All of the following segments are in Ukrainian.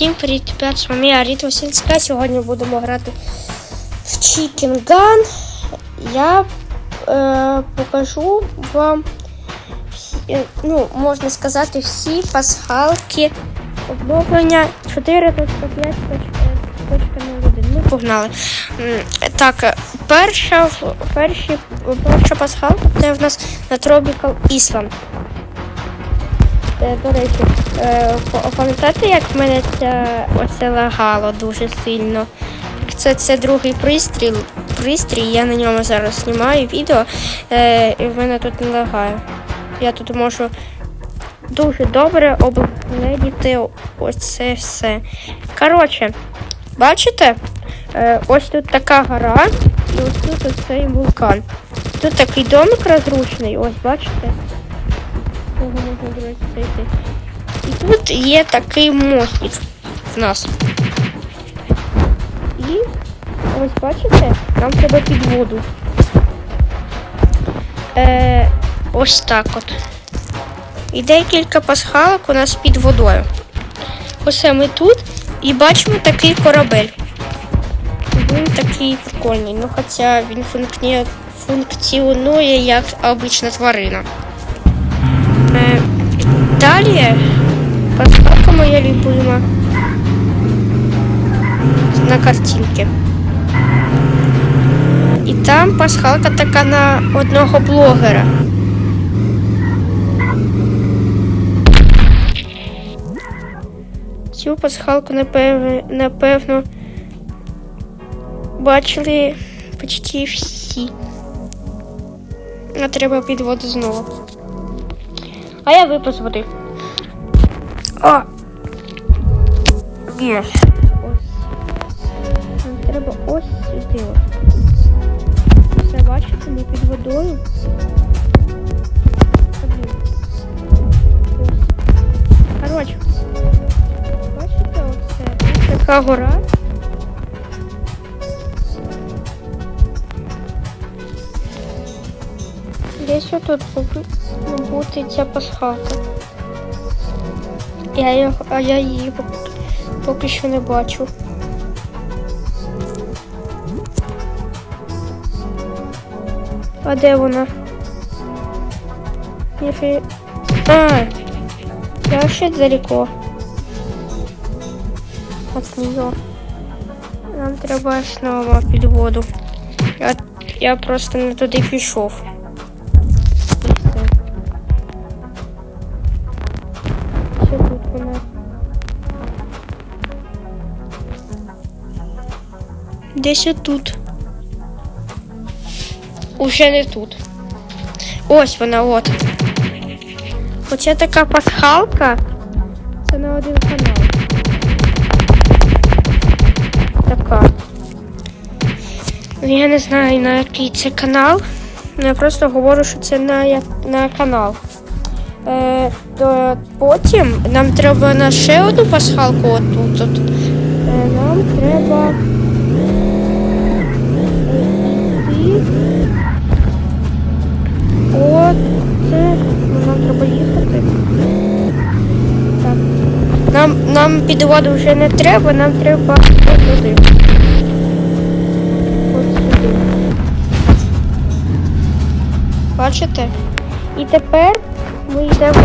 Всім привіт, ребят, з вами Аріта Васильська. Сьогодні будемо грати в Chicken Gun. Я е, покажу вам, всі, ну, можна сказати, всі пасхалки обновлення 4.5.01. Ми погнали. Так, е, перша, перші, перша пасхалка це в нас на Tropical Island. Е, До речі, е, пам'ятаєте, як в мене ця, оце лагало дуже сильно? Це, це другий пристріл. Пристрій, я на ньому зараз знімаю відео, е, і в мене тут не лагає. Я тут можу дуже добре обгледіти оце все. Коротше, бачите? Ось тут така гора, і ось тут оцей вулкан. Тут такий домик розрушений, ось бачите? Його можна зайти. І тут є такий мостик в нас. І ось бачите, нам треба під воду. Е, ось так от. І декілька пасхалок у нас під водою. Ось ми тут і бачимо такий корабель. Він такий прикольний. Ну, хоча він функціонує як обична тварина. Е, Далі пасхалка моя любима на картинці. І там пасхалка така на одного блогера. Цю пасхалку, напевно, напевно, бачили почти всі. А треба під воду знову. А я випав з води. О! Є. Ось. Нам треба ось сюди. Все бачите, ми під водою. Коротше. Бачите, оце така гора. Десь отут повинна бути ця пасхалка. Я його, а я її поки що не бачу. А де вона? А, я ще далеко. От нее. Нам треба знову під воду. Я, я просто не туди пішов. Десь отут. Уже не тут. Ось вона, от. Оце така пасхалка. Це на один канал. Така. Ну, Я не знаю на який це канал. Ну, Я просто говорю, що це на, на канал. Е, то потім нам треба на ще одну пасхалку отут. От. Е, нам треба е, йти. От це нам треба їхати. Так. Нам, нам під воду вже не треба, нам треба от туди. От сюди. Бачите? І тепер ми йдемо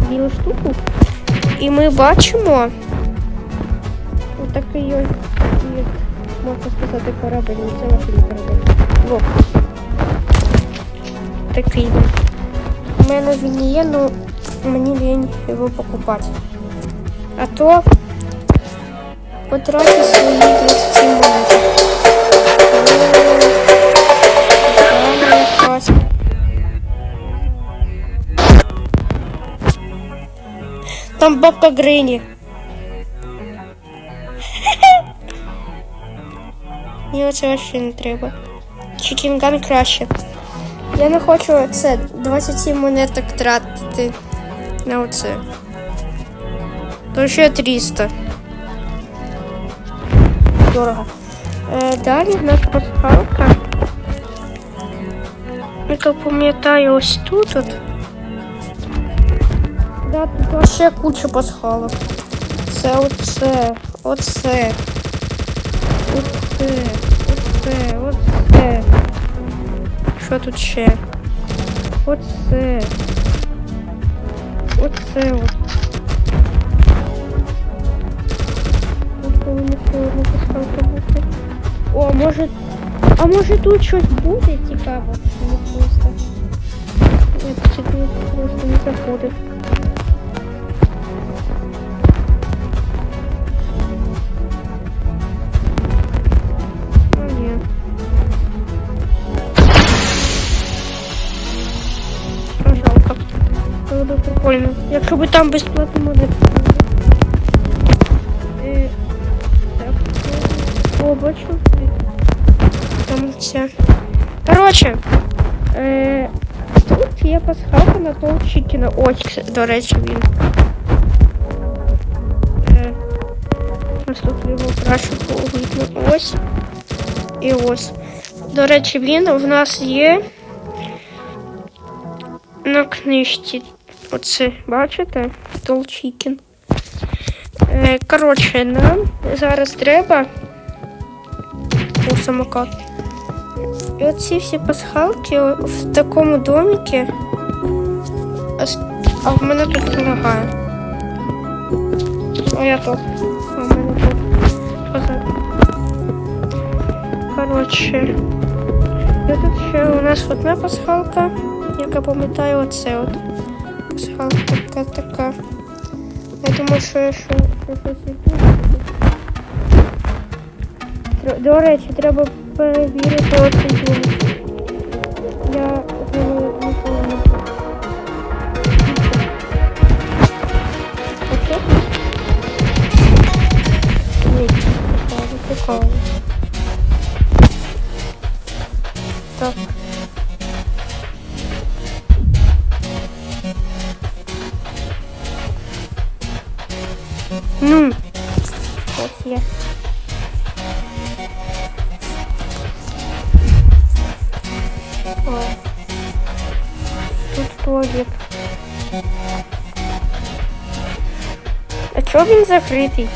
в білу штуку. І ми бачимо отакий ось, можна сказати, корабель. Ну, Це машина корабель. Во. Такий він. У мене він є, ну мені лінь його покупати. А то потрачу свої 27 монет. Реклама якась. Там бабка Грині. Мені оце вообще не треба. Чікінган краще. Я не хочу це 27 монеток тратити на оце. То ще 300. Дорого. Е, далі в нас пасхалка. Яка пам'ятаю ось тут. От. Да, тут ще куча пасхалок. Оце, оце. Оце, оце, Що тут ще? Оце. Оце от. О, може. А може тут щось буде цікаво? Чи не просто? Я тут просто не заходив. Прикольно. Якщо б там безплатно монет. Е, так. Бачу. Там це. Короче. Е, тут є пасхалка на Толчикіна. Ось, до речі, він. Е, його краще видно. Ось. І ось. До речі, він в нас є на книжці. Оце, бачите? Толчікін. Е, коротше, нам зараз треба у самокат. І оці всі пасхалки в такому доміки. А, в мене тут не лагає. О, я тут. А в мене тут. Що за- Коротше. І тут ще у нас одна пасхалка, яка пам'ятаю оце от. Пасхалка така така. Я думаю, що я ще щось і буде. До речі, треба перевірити оцей дім. Я думаю, не помню. Оце? Ні, цікаво, Ну, ось є. О. Тут туалет. А чого він закритий?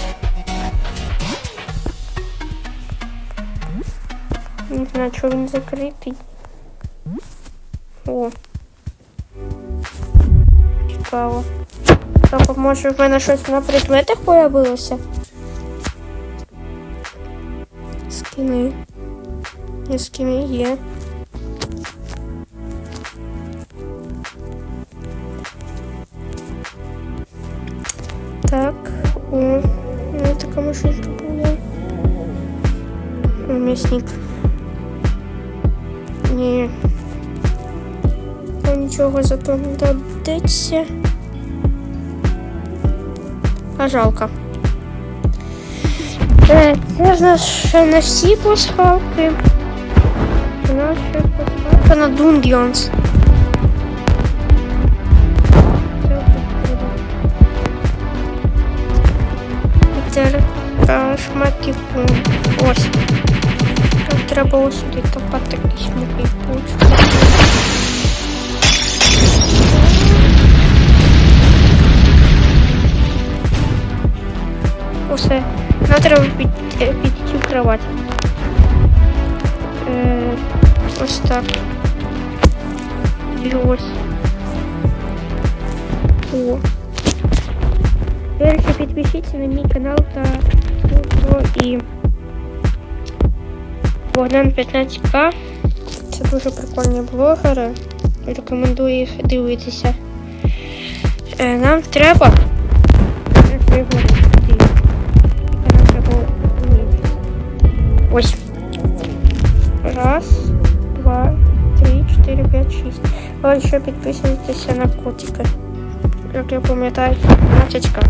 Не знаю, чого він закритий. О. Цікаво. Так, може в мене щось на предметах появилося? Скини. Є скини є. Так, о, ну така машинка була. М'ясник. Ні. Нічого зато не додеться. А жалко. Е, Це ж нас ще не всі пасхалки. У нас ще пасхалка на Dungeons. Це тут буде. Тепер е, шматки пун. Ось. Тут треба ось сюди копати якийсь мокрий путь. Усе. Нам треба під, е, підійти в кровать. Е, ось так. І ось. О. До речі, підпишіться на мій канал та Службу і Богдан 15К. Це дуже прикольні блогери. Рекомендую їх дивитися. Е, нам треба. Ви ще підписуйтеся на котика. Як я пам'ятаю, натячка.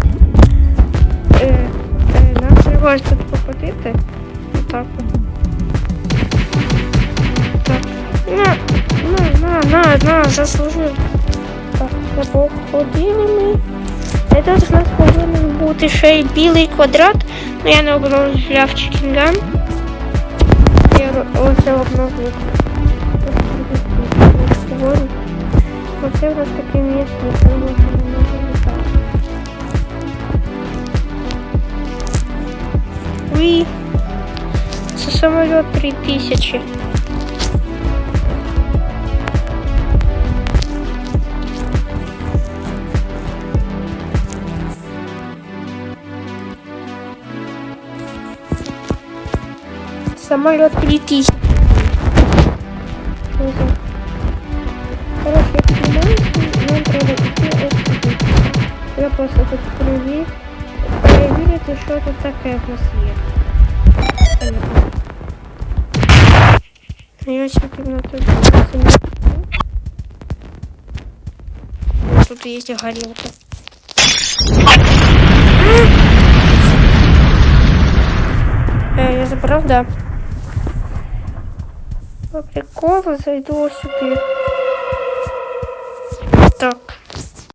Е, е, нам треба ось тут походити. Отак. Так. На, на, на, на, на, заслужив. Так, це походили ми. І тут у нас повинен бути ще й білий квадрат. Ну я не обновляв чекінган. Я ро- оце обновив. Говорю. Оце у нас таке місце, яке можна не може літати. Ой. Це самоліт 3000. Самолет 3000. просто хочу перевірити, перевірити, що тут таке в нас є. Понятно. Я сюди на тут. Тут есть горелка. Э, я забрал, да. По приколу зайду ось сюди.